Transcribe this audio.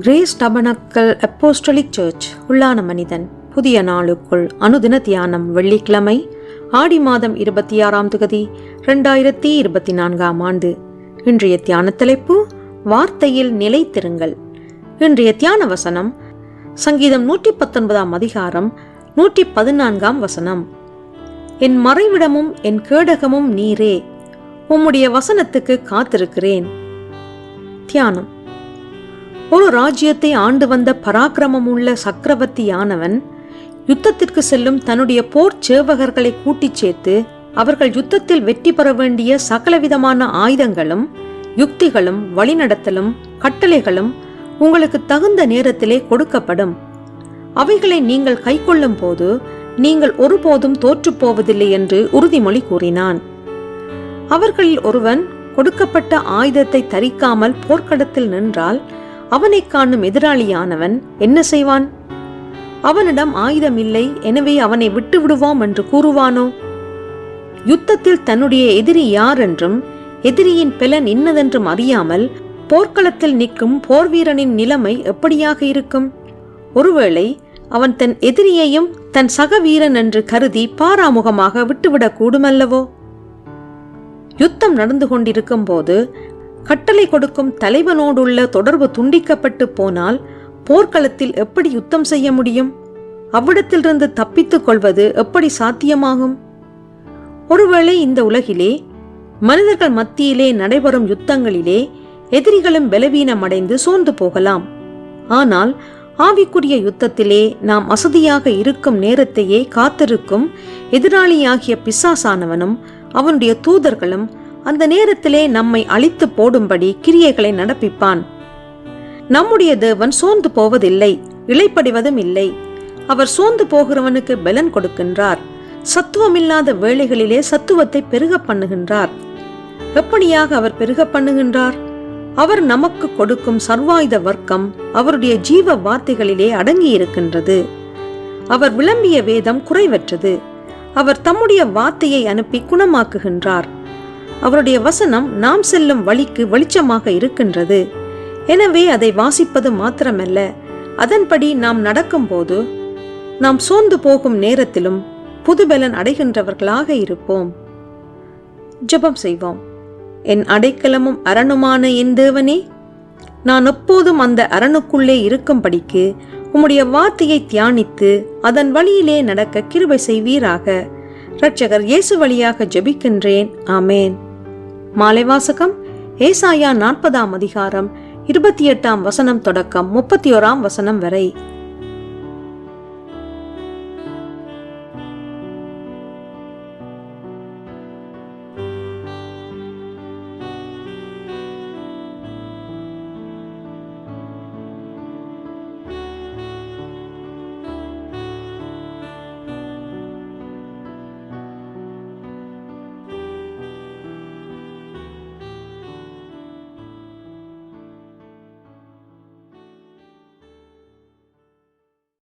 Grace tabernacle apostolic search உள்ளான மனிதன் புதிய நாளுக்குள் அனுதின தியானம் வெள்ளிக்கிழமை ஆடி மாதம் இருபத்தி ஆறாம் தொகுதி ரெண்டாயிரத்தி இருபத்தி நான்காம் ஆண்டு. இன்றைய தியான தலைப்பு வார்த்தையில் நிலைத்திருங்கள். இன்றைய தியான வசனம் சங்கீதம் நூற்றி பத்தொன்பதாம் அதிகாரம் நூற்றி பதினான்காம் வசனம். என் மறைவிடமும் என் கேடகமும் நீரே உம்முடைய வசனத்துக்கு காத்திருக்கிறேன். தியானம். ஒரு ராஜ்யத்தை ஆண்டு வந்த பராக்கிரமமுள்ள சக்கரவர்த்தியானவன் யுத்தத்திற்கு செல்லும் தன்னுடைய போர் சேவகர்களை கூட்டிச் சேர்த்து அவர்கள் யுத்தத்தில் வெற்றி பெற வேண்டிய சகலவிதமான ஆயுதங்களும் யுக்திகளும் வழிநடத்தலும் கட்டளைகளும் உங்களுக்கு தகுந்த நேரத்திலே கொடுக்கப்படும். அவைகளை நீங்கள் கைக்கொள்ளும் போது நீங்கள் ஒருபோதும் தோற்றுப்போவதில்லை என்று உறுதிமொழி கூறினான். அவர்களில் ஒருவன் கொடுக்கப்பட்ட ஆயுதத்தை தரிக்காமல் போர்க்களத்தில் நின்றால் அவனை காணும் எதிராளியானவன் என்ன செய்வான்? அவனிடம் ஆயுதம் இல்லை எனவே அவனை விட்டு விடுவோம் என்று கூறுவானோ? யுத்தத்தில் தன்னுடைய எதிரி யார் என்றும் எதிரியின் பலன் இன்னதென்றும் அறியாமல் போர்க்களத்தில் நிற்கும் போர்வீரனின் நிலைமை எப்படியாக இருக்கும்? ஒருவேளை அவன் தன் எதிரியையும் தன் சக வீரன் என்று கருதி பாராமுகமாக விட்டுவிடக் கூடுமல்லவோ யுத்தம் நடந்து கொண்டிருக்கும் போது கட்டளை கொடுக்கும் தலைவனோடுள்ள தொடர்பு துண்டிக்கப்பட்டு போனால் போர்க்களத்தில் எப்படி யுத்தம் செய்ய முடியும்? அவ்விடத்திலிருந்து தப்பித்துக் கொள்வது எப்படி சாத்தியமாகும்? ஒருவேளை இந்த உலகிலே மனிதர்கள் மத்தியிலே நடைபெறும் யுத்தங்களிலே எதிரிகளும் பலவீனமடைந்து சோர்ந்து போகலாம். ஆனால் ஆவிக்குரிய யுத்தத்திலே நாம் அசதியாக இருக்கும் நேரத்தையே காத்திருக்கும் எதிராளியாகிய பிசாசானவனும் அவனுடைய தூதர்களும் அந்த நேரத்திலே நம்மை அழித்து போடும்படி கிரியைகளை நடப்பிப்பான். நம்முடைய தேவன் சோர்ந்து போவதில்லை இழைப்படிவதும் இல்லை. அவர் சோர்ந்து போகிறவனுக்கு பலன் கொடுக்கின்றார். சத்துவமில்லாத வேளைகளிலே சத்துவத்தை பெருக பண்ணுகின்றார். எப்படியாக அவர் பெருக பண்ணுகின்றார்? அவர் நமக்கு கொடுக்கும் சர்வாயுத வர்க்கம் அவருடைய ஜீவ வார்த்தைகளிலே அடங்கி இருக்கின்றது அவர் விளம்பிய வேதம் குறைவற்றது. அவர் தம்முடைய வார்த்தையை அனுப்பி குணமாக்குகின்றார். அவருடைய வசனம் நாம் செல்லும் வழிக்கு வெளிச்சமாக இருக்கின்றது. எனவே அதை வாசிப்பது மாத்திரமல்ல. அதன்படி நாம் நடக்கும்போது நாம் சோர்ந்து போகும் நேரத்திலும் புதுபலன் அடைகின்றவர்களாக இருப்போம். ஜெபம் செய்வோம். என் அடைக்கலமும் அரணுமான என் தேவனே நான் எப்போதும் அந்த அரணுக்குள்ளே இருக்கும்படிக்கு உம்முடைய வார்த்தையை தியானித்து அதன் வழியிலே நடக்க கிருபை செய்வீராக. இரட்சகர் இயேசு வழியாக ஜெபிக்கின்றேன். ஆமேன். மாலை வாசகம் ஏசாயா நாற்பதாம் அதிகாரம் இருபத்தி எட்டாம் வசனம் தொடக்கம் முப்பத்தி ஓராம் வசனம் வரை.